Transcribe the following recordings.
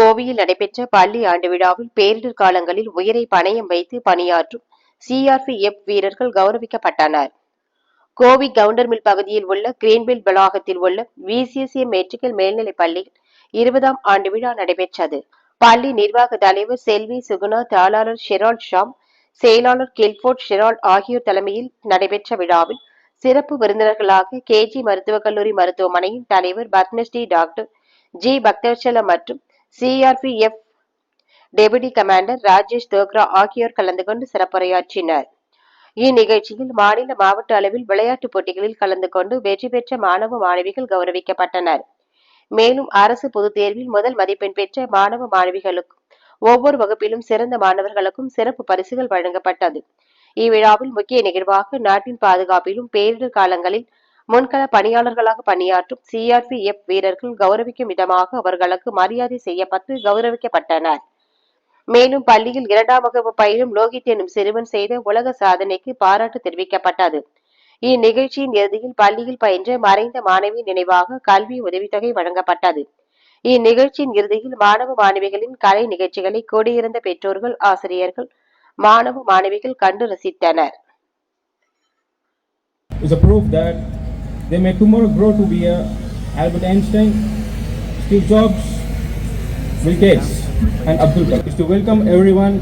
கோவையில் நடைபெற்ற பள்ளி ஆண்டு விழாவில் பேரிடர் காலங்களில் உயிரை பணயம் வைத்து பணியாற்றும் சிஆர்பிஎஃப் வீரர்கள் கௌரவிக்கப்பட்டனர். கோவை கவுண்டர்மில் பகுதியில் உள்ள கிரீன்பில் வளாகத்தில் உள்ள விசிஎஸ்ஏ மெட்ரிக்கல் மேல்நிலைப் பள்ளியில் இருபதாம் ஆண்டு விழா நடைபெற்றது. பள்ளி நிர்வாக தலைவர் செல்வி சுகுணா தாளாளர் ஷெரால் ஷாம் செயலாளர் கில்போர்ட் ஷெரால் ஆகியோர் தலைமையில் நடைபெற்ற விழாவில் சிறப்பு விருந்தினர்களாக கேஜி மருத்துவக் கல்லூரி மருத்துவமனையின் தலைவர் பத்மஸ்ரீ டாக்டர் ஜி பக்தவச்சலம் மற்றும் CRPF deputy commander Rajesh Dogra ஆகியோர் கலந்து கொண்டு சிறப்புரையாற்றினர். இந்நிகழ்ச்சியில் மாநில மாவட்ட அளவில் விளையாட்டுப் போட்டிகளில் கலந்து கொண்டு வெற்றி பெற்ற மாணவ மாணவிகள் கௌரவிக்கப்பட்டனர். மேலும் அரசு பொதுத் தேர்வில் முதல் மதிப்பெண் பெற்ற மாணவ மாணவிகளுக்கும் ஒவ்வொரு வகுப்பிலும் சிறந்த மாணவர்களுக்கும் சிறப்பு பரிசுகள் வழங்கப்பட்டது. இவ்விழாவில் முக்கிய நிகழ்வாக நாட்டின் பாதுகாப்பிலும் பேரிடர் காலங்களில் முன்கள பணியாளர்களாக பணியாற்றும் சிஆர்பிஎஃப் வீரர்கள் கௌரவிக்கும் விதமாக அவர்களுக்கு மரியாதை செய்யப்பட்டு கௌரவிக்கப்பட்டனர். மேலும் பள்ளியில் இரண்டாம் வகுப்பு பயிலும் லோகித் எனும் சிறுவன் செய்த உலக சாதனைக்கு பாராட்டு தெரிவிக்கப்பட்டது. இந்நிகழ்ச்சியின் இறுதியில் பள்ளியில் பயின்ற மறைந்த மாணவி நினைவாக கல்வி உதவித்தொகை வழங்கப்பட்டது. இந்நிகழ்ச்சியின் இறுதியில் மாணவ மாணவிகளின் கலை நிகழ்ச்சிகளை கூடியிருந்த பெற்றோர்கள் ஆசிரியர்கள் மாணவ மாணவிகள் கண்டு ரசித்தனர். They may tomorrow grow to be a Albert Einstein, Steve Jobs, Bill Gates, and Abdul Kalam. Is to welcome everyone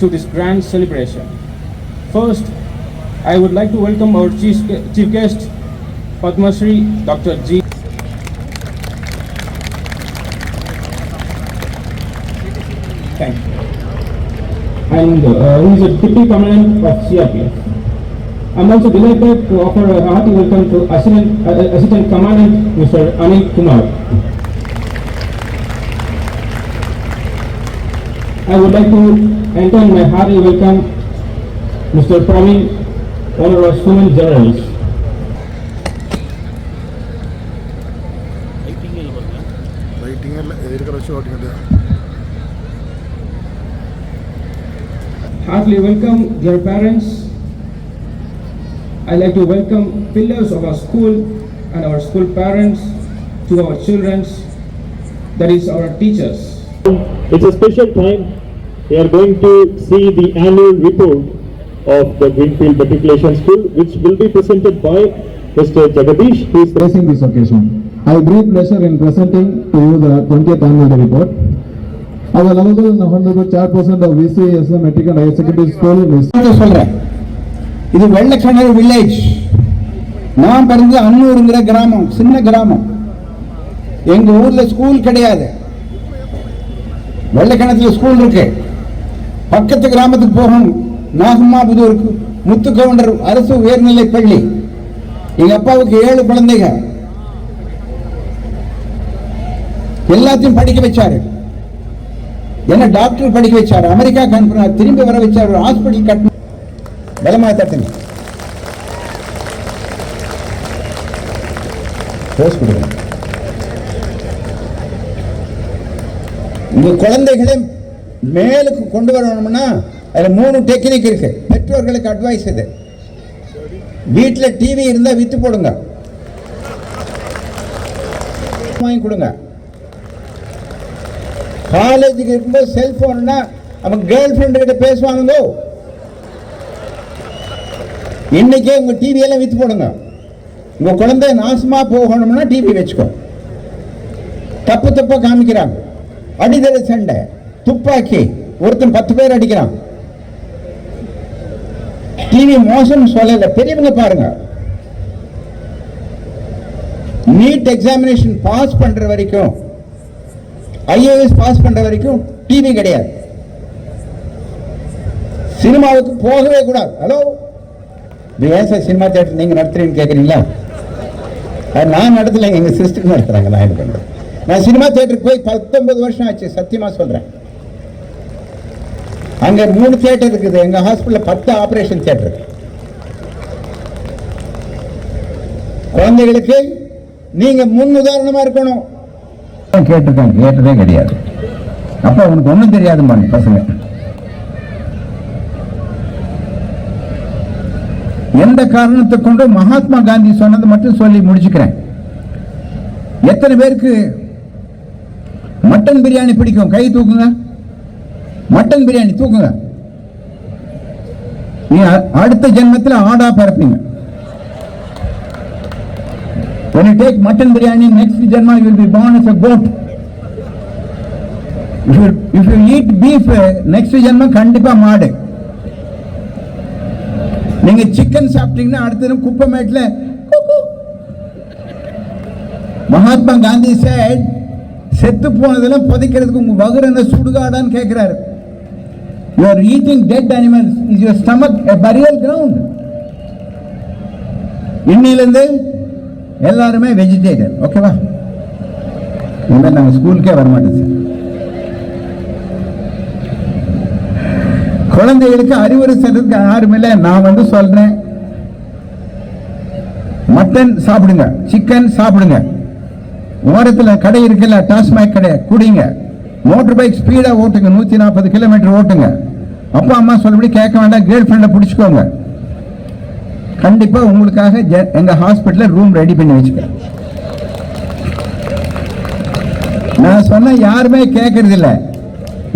to this grand celebration. First, I would like to welcome our chief, chief guest, Padma Shri Dr. G. Thank you. And uh, he is a deputy commandant of CRPF. I'm also delighted to offer a hearty welcome to Assistant, uh, Assistant Commandant Mr. Anil Kumar. I would like to extend my hearty welcome Mr. Praveen, our Suman Generals. Heartily welcome, dear parents, I'd like to welcome pillars of our school and our school parents to our children's, that is our teachers. It's a special time. We are going to see the annual report of the Greenfield Matriculation School, which will be presented by Mr. Jagadish, who is the Blessing this occasion. I have great pleasure in presenting to you the 20th annual report. Our lovable and honorable chairperson of VCSM Metric and Higher Secondary School, Ms. இது Vellakinaru village நான் பிறந்து அன்னூருங்கிற கிராமம் சின்ன கிராமம். எங்க ஊர்ல school கிடையாது. வெள்ளக்கிணத்துல school இருக்கு. பக்கத்து கிராமத்துக்கு போகணும். நாகமாபுதூருக்கு முத்துக்கவுண்டர் அரசு உயர்நிலை பள்ளி. எங்க அப்பாவுக்கு ஏழு குழந்தைங்க. எல்லாத்தையும் படிக்க வச்சாரு. என்ன டாக்டர் படிக்க வச்சாரு? அமெரிக்கா அனுப்புனார் திரும்பி வர வச்சாரு. ஹாஸ்பிட்டல் கட்டணும். பலமா தட்டுங்க போஸ் கொடுங்க உங்க குழந்தைகளை மேலுக்கு கொண்டு வரணும்னா அதில் மூணு டெக்னிக் இருக்கு. பெற்றோர்களுக்கு அட்வைஸ் இது. வீட்டில் டிவி இருந்தால் விற்று போடுங்க. வாங்கி கொடுங்க. காலேஜுக்கு இருக்கும்போது செல்போன்னா அவன் கேர்ள் ஃப்ரெண்டு கிட்ட பேசுவாங்களோ இன்னைக்கே உங்க டிவி எல்லாம் வித்து போடுங்க. உங்க குழந்தை நாசமா போகணும்னா டிவி வச்சுக்கோ. தப்பு தப்பா காமிக்கிறாங்க. அடிதடி சண்டை துப்பாக்கி ஒருத்தன் பத்து பேர் அடிக்கிறான். டிவி மோசம் சொல்லல பெரியவங்க பாருங்க. நீட் எக்ஸாமினேஷன் பாஸ் பண்ற வரைக்கும் ஐஏஎஸ் பாஸ் பண்ற வரைக்கும் டிவி கிடையாது. சினிமாவுக்கு போகவே கூடாது. ஹலோ நீ ஏன் சார் சினிமா தேட்டர் நீங்கள் நடத்துறீங்கன்னு கேட்குறீங்களா நான் நடத்தலைங்க எங்கள் சிஸ்டர் நடத்துகிறாங்க நான் என்ன பண்ணுறேன் நான் சினிமா தேட்டருக்கு போய் பத்தொன்பது வருஷம் ஆச்சு சத்தியமாக சொல்கிறேன் அங்கே மூணு தேட்டர் இருக்குது எங்கள் ஹாஸ்பிட்டலில் பத்து ஆப்ரேஷன் தேட்டர் குழந்தைகளுக்கு நீங்க முன் உதாரணமா இருக்கணும். கேட்டிருக்காங்க கேட்டதே கிடையாது. அப்ப உனக்கு ஒன்றும் தெரியாது பசங்க. அந்த காரணத்தை கொண்டு மகாத்மா காந்தி சொன்னது மட்டும் சொல்லி முடிச்சுக்கிறேன். எத்தனை பேருக்கு மட்டன் பிரியாணி பிடிக்கும்? கை தூக்குங்க. மட்டன் பிரியாணி தூக்குங்க. நீ அடுத்த ஜென்மத்தில் ஆடா பரப்பீங்க. When you take mutton biryani, next janma you will be born as a goat. If you, if you eat beef, next janma கண்டிப்பா மாடு. நீங்க சிக்கன் சாப்பிட்டீங்கன்னா அடுத்த குப்பமேட்ல குக்கு. மகாத்மா காந்தி said செத்து போனதெல்லாம் புதைக்கிறதுக்கு உங்க வகுறு என்ன சுடுகாடான்னு கேட்கிறாரு you are eating dead animals is your stomach a burial ground இன்னிலிருந்து எல்லாருமே வெஜிடேரியன் ஓகேவா இனிமேல் நாங்கள் ஸ்கூலுக்கே வரமாட்டோம் சார் குழந்தைகளுக்கு அறிவுரை சொல்றதுக்கு யாரும் இல்லை. நான் வந்து சொல்றேன். மட்டன் சாப்பிடுங்க. சிக்கன் சாப்பிடுங்க. ஓரத்தில் கடை இருக்குல்ல டாஸ்மாக் கடை குடிங்க. மோட்டர் பைக் ஸ்பீடாக ஓட்டுங்க. நூற்றி நாற்பது கிலோமீட்டர் ஓட்டுங்க. அப்பா அம்மா சொல்லபடி கேட்க வேண்டாம். கேர்ள் ஃப்ரெண்டை பிடிச்சிக்கோங்க. கண்டிப்பாக உங்களுக்காக எங்கள் ஹாஸ்பிட்டலில் ரூம் ரெடி பண்ணி வச்சுக்க நான் சொன்ன யாருமே கேட்கறதில்லை.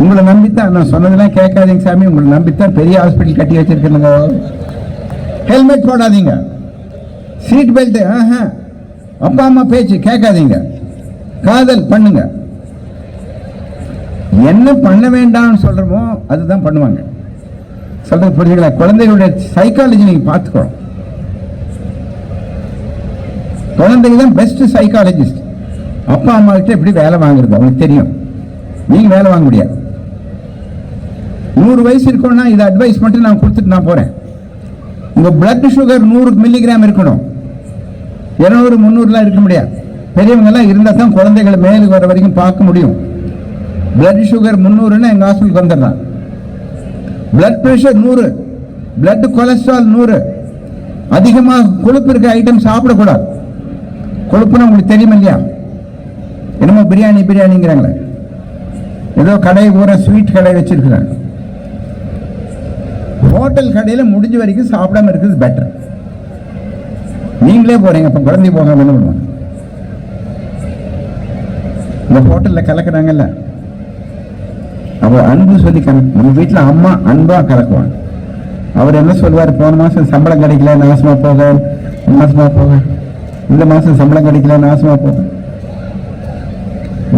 உங்களை நம்பித்தான் நான் சொன்னதெல்லாம் கேட்காதீங்க சாமி. உங்களை நம்பித்தான் பெரிய ஹாஸ்பிட்டல் கட்டி வச்சிருக்கேனுங்க ஹெல்மெட் போடாதீங்க. சீட் பெல்ட் ஆஹா. அப்பா அம்மா பேச்சு கேட்காதீங்க. காதல் பண்ணுங்க. என்ன பண்ண வேண்டாம்னு சொல்றோமோ அதுதான் பண்ணுவாங்க. சொல்றது புரிஞ்சுக்கல? குழந்தைகளுடைய சைக்காலஜி நீங்க பார்த்துக்கணும். குழந்தைங்க தான் பெஸ்ட் சைக்காலஜிஸ்ட் அப்பா அம்மா கிட்ட எப்படி வேலை வாங்குறது? அவங்களுக்கு தெரியும். நீங்க வேலை வாங்க முடியாது. நூறு வயசு இருக்கணும்னா இது அட்வைஸ் மட்டும் நான் கொடுத்துட்டு நான் போகிறேன் உங்கள் பிளட் சுகர் நூறு மில்லிகிராம் இருக்கணும். இருநூறு முந்நூறுலாம் இருக்க முடியாது. பெரியவங்கெல்லாம் இருந்தால் தான் குழந்தைகளை மேலுக்கு வர வரைக்கும் பார்க்க முடியும். பிளட் சுகர் முந்நூறுன்னா எங்கள் ஹாஸ்பிட்டலுக்கு வந்துடுறான் பிளட் ப்ரெஷர் நூறு பிளட் கொலஸ்ட்ரால் நூறு. அதிகமாக கொழுப்பு இருக்க ஐட்டம் சாப்பிடக்கூடாது. கொழுப்புனா உங்களுக்கு தெரியும் இல்லையா? என்னமோ பிரியாணி பிரியாணிங்கிறாங்களே. ஏதோ கடை ஊற ஸ்வீட் கடை வச்சிருக்கிறாங்க. ஹோட்டல் கடையில் முடிஞ்ச வரைக்கும் சாப்பிடாம இருக்கிறது பெட்டர் நீங்களே போறீங்க அப்ப குழந்தை போகாம என்ன பண்ணுவாங்க? இந்த ஹோட்டல்ல கலக்கிறாங்கல்ல. அவர் அன்பு சொல்லி கலக்கு நம்ம வீட்டுல அம்மா அன்பா கலக்குவாங்க. அவர் என்ன சொல்லுவார் போன மாசம் சம்பளம் கிடைக்கல நாசமா போக நாசமா போக. இந்த மாசம் சம்பளம் கிடைக்கல நாசமா போக.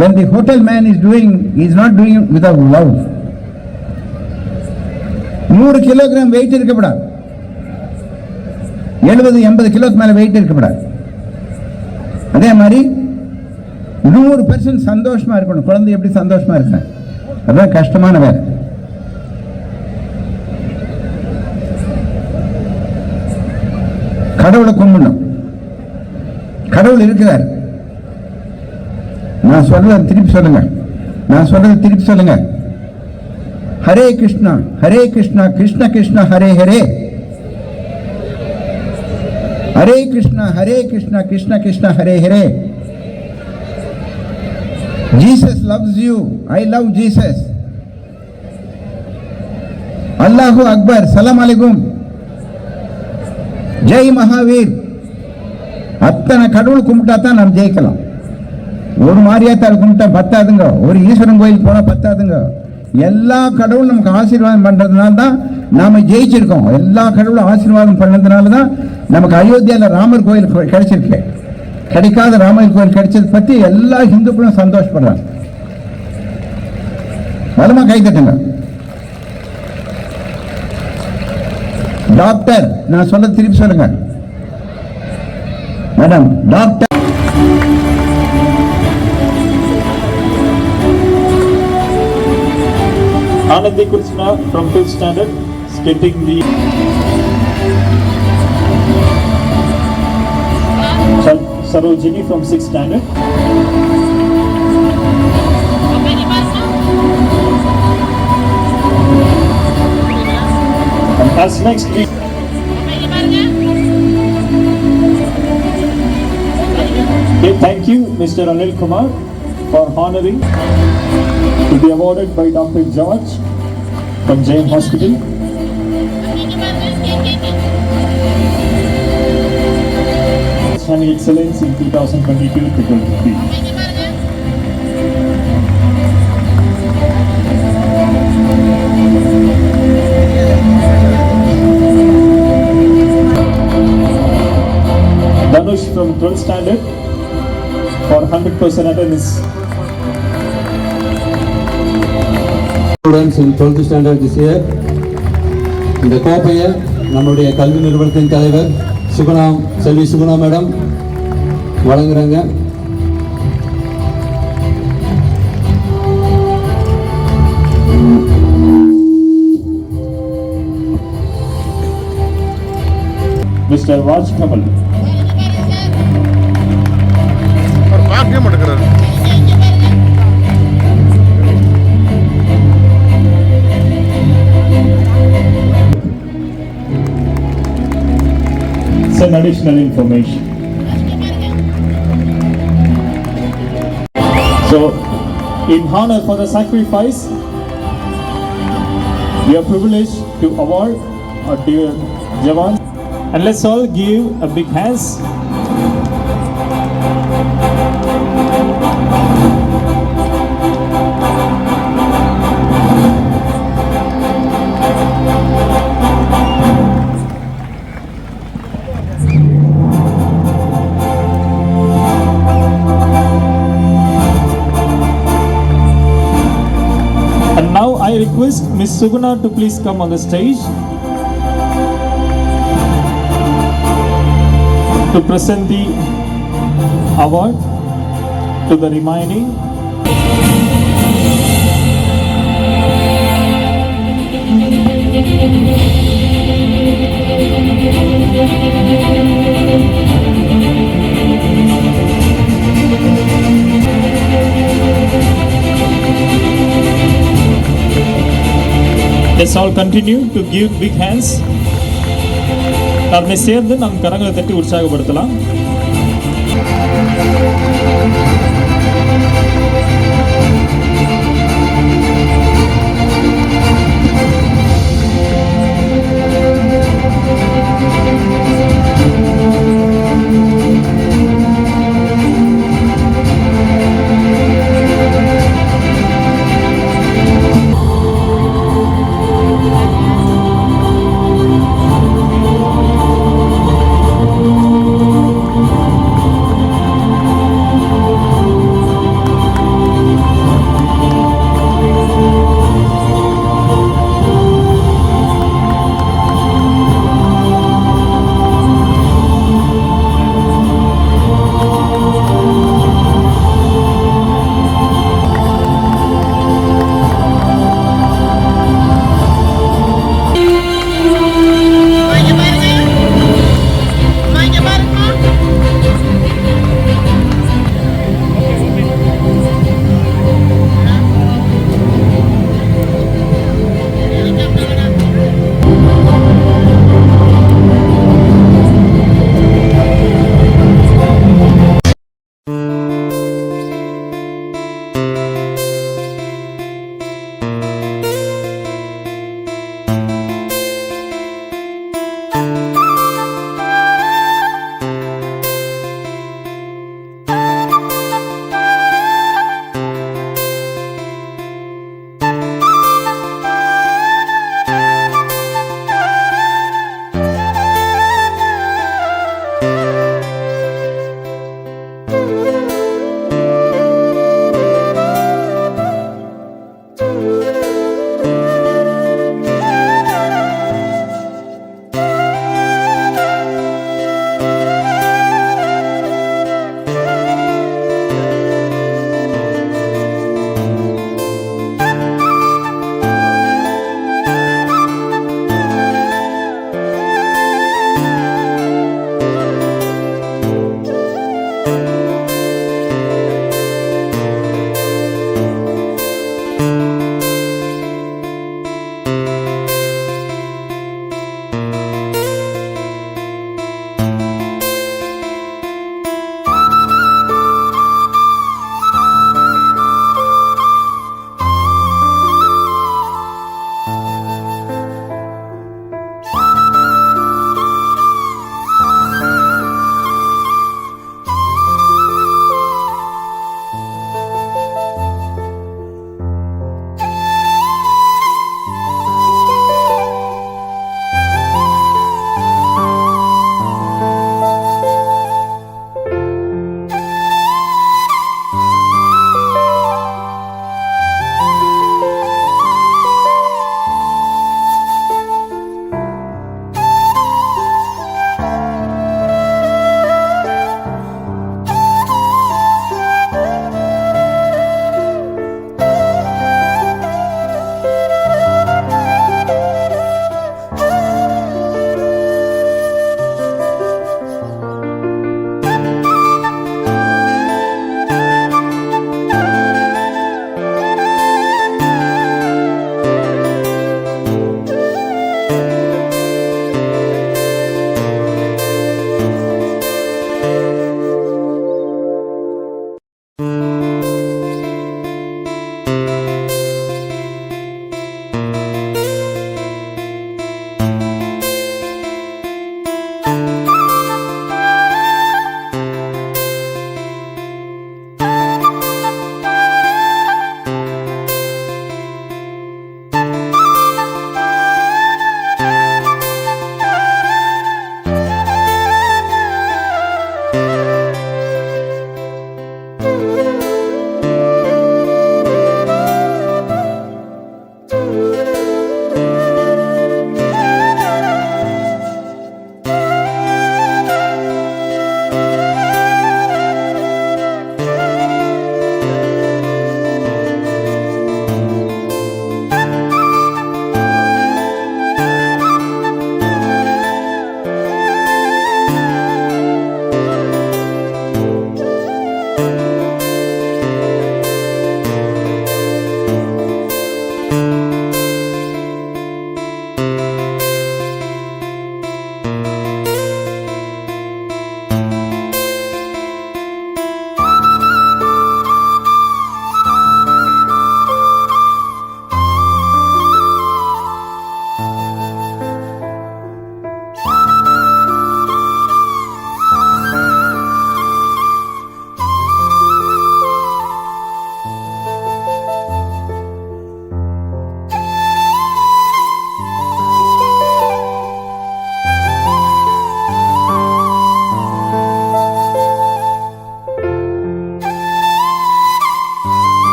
When the hotel man is doing he is not doing it without love. நூறு கிலோகிராம் வெயிட் இருக்கப்படாது. எழுபது எண்பது கிலோக்கு மேலே வெயிட் இருக்கக்கூடாது அதே மாதிரி நூறு பர்சன்ட் சந்தோஷமா இருக்கணும். குழந்தை எப்படி சந்தோஷமா இருக்கணும் அதுதான் கஷ்டமான வேலை. கடவுளை கும்பிடணும். கடவுள் இருக்கிறார். நான் சொல்றத திருப்பி சொல்லுங்க. நான் சொல்றத திருப்பி சொல்லுங்க. Hare Krishna Hare Krishna Krishna Krishna Hare Hare. Hare Krishna Hare Krishna Krishna Krishna Hare Hare. Jesus loves you I love Jesus அல்லாஹு அக்பர் சலாம் அலைக்கும். ஜெய் மகாவீர். அத்தனை கடவுள் கும்பிட்டா தான் நாம் ஜெயிக்கலாம். ஒரு மாரியாத்தாள் கும்பிட்டா பத்தாதுங்க. ஒரு ஈஸ்வரன் கோயில் போனால் பத்தாதுங்க. எல்லா கடவுளும் நமக்கு ஆசீர்வாதம் பண்றதுனால தான் நாம ஜெயிச்சிருக்கோம். எல்லா கடவுளும் ஆசீர்வாதம் பண்ணதுனால தான் நமக்கு அயோத்தியாவில் ராமர் கோயில் கிடைச்சிருக்கு. கிடைக்காத ராமர் கோயில் கிடைச்சது பத்தி எல்லா ஹிந்துக்களும் சந்தோஷப்படுறாங்க. பலமா கை தட்டுங்க. டாக்டர் நான் சொல்ல திருப்பி சொல்லுங்க. Madam doctor Anandi Krishna from 5th standard is getting the Sar- Sarojini from 6th standard. And as next we Okay, thank you, Mr. Anil Kumar, for honoring to be awarded by Dr. George from Jain Hospital. Outstanding Excellence in 2022 to 23. Dhanush from 12th standard for 100% attendance students in twelfth standard this year இந்த கோப்பையை நம்முடைய கல்வி நிறுவனத்தின் தலைவர் சுகுணாம் Selvi Suguna madam வழங்குறாங்க Mr. Raj Kamal. அவர் பார்க்கவே மாட்டேங்கிறாரு information. So, in honor for the sacrifice, we are privileged to award our dear Jawan. And let's all give a big hands. Request Miss Suguna to please come on the stage to present the award to the remaining. Let's all continue to give big hands. நம்மை சேர்ந்து நம் கரங்களை தட்டி உற்சாகப்படுத்தலாம்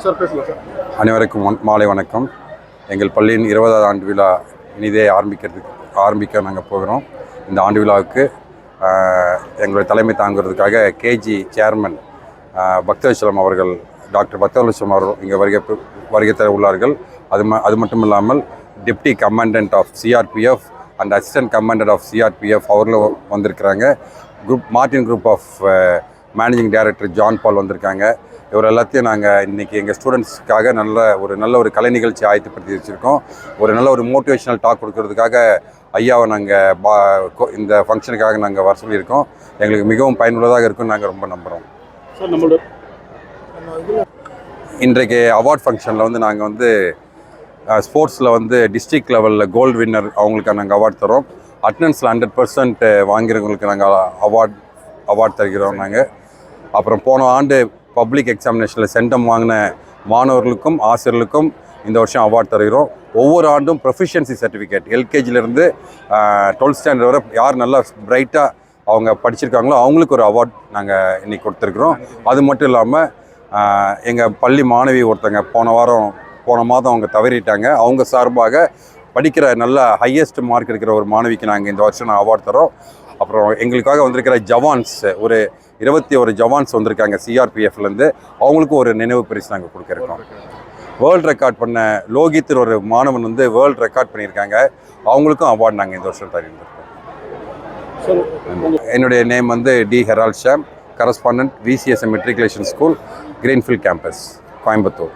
sir பேசலாம் sir. அனைவருக்கும் மாலை வணக்கம். எங்கள் பள்ளியின் இருபதாவது ஆண்டு விழா இனிதே ஆரம்பிக்கிறதுக்கு ஆரம்பிக்க நாங்கள் போகிறோம். இந்த ஆண்டு விழாவுக்கு எங்களுடைய தலைமை தாங்குறதுக்காக கேஜி சேர்மன் பக்தவச்சலம் அவர்கள் டாக்டர் பக்தவச்சலம் அவர்கள் இங்கே வருகை வருகை தர உள்ளார்கள். அது ம அது மட்டும் இல்லாமல் deputy commandant of CRPF and assistant commandant of CRPF அவர்களும் வந்திருக்கிறாங்க. Group Martin group of managing director John Paul வந்திருக்காங்க. இவர் எல்லாத்தையும் நாங்கள் இன்றைக்கி எங்கள் ஸ்டூடெண்ட்ஸ்க்காக நல்ல ஒரு நல்ல ஒரு கலை நிகழ்ச்சி ஆயத்தப்படுத்தி வச்சுருக்கோம். ஒரு நல்ல ஒரு மோட்டிவேஷனல் டாக் கொடுக்கறதுக்காக ஐயாவை நாங்கள் பா இந்த ஃபங்க்ஷனுக்காக நாங்கள் வர சொல்லியிருக்கோம். எங்களுக்கு மிகவும் பயனுள்ளதாக இருக்கும்னு நாங்கள் ரொம்ப நம்புகிறோம் சார் நம்மளோட இன்றைக்கு அவார்ட் ஃபங்க்ஷனில் வந்து நாங்கள் வந்து ஸ்போர்ட்ஸில் வந்து டிஸ்ட்ரிக்ட் லெவலில் கோல்டு வின்னர் அவங்களுக்கு நாங்கள் அவார்ட் தரோம் அட்டண்டன்ஸில் ஹண்ட்ரட் பர்சன்ட் வாங்கிறவங்களுக்கு நாங்கள் அவார்ட் அவார்ட் தருகிறோம் நாங்கள் அப்புறம் போன ஆண்டு பப்ளிக் எக்ஸாமினேஷனில் சென்டம் வாங்கின மாணவர்களுக்கும் ஆசிரியர்களுக்கும் இந்த வருஷம் அவார்ட் தருகிறோம். ஒவ்வொரு ஆண்டும் ப்ரொஃபிஷியன்சி சர்டிஃபிகேட் எல்கேஜிலேருந்து டுவெல்த் ஸ்டாண்டர்ட் வரை யார் நல்லா பிரைட்டாக அவங்க படிச்சிருக்காங்களோ அவங்களுக்கு ஒரு அவார்ட் நாங்கள் இன்றைக்கி கொடுத்துருக்குறோம். அது மட்டும் இல்லாமல் எங்கள் பள்ளி மாணவி ஒருத்தங்க போன வாரம் போன மாதம் அவங்க தவறிட்டாங்க. அவங்க சார்பாக படிக்கிற நல்ல ஹையஸ்ட் மார்க் எடுக்கிற ஒரு மாணவிக்கு நாங்கள் இந்த வருஷம் நான் அவார்ட் தரோம் அப்புறம் எங்களுக்காக வந்திருக்கிற ஜவான்ஸ் ஒரு இருபத்தி ஒரு ஜவான்ஸ் வந்திருக்காங்க சிஆர்பிஎஃப்லேருந்து அவங்களுக்கும் ஒரு நினைவு பரிசு நாங்கள் கொடுக்குறோம். வேர்ல்டு வேர்ல்ட் ரெக்கார்ட் பண்ண லோகித் ஒரு மாணவன் வந்து வேர்ல்டு ரெக்கார்ட் பண்ணியிருக்காங்க. அவங்களுக்கும் அவார்ட் நாங்கள் இந்த வருஷம் தருந்திருக்கோம் என்னுடைய நேம் வந்து D Harold Sham correspondent VCSM matriculation school Greenfield campus Coimbatore.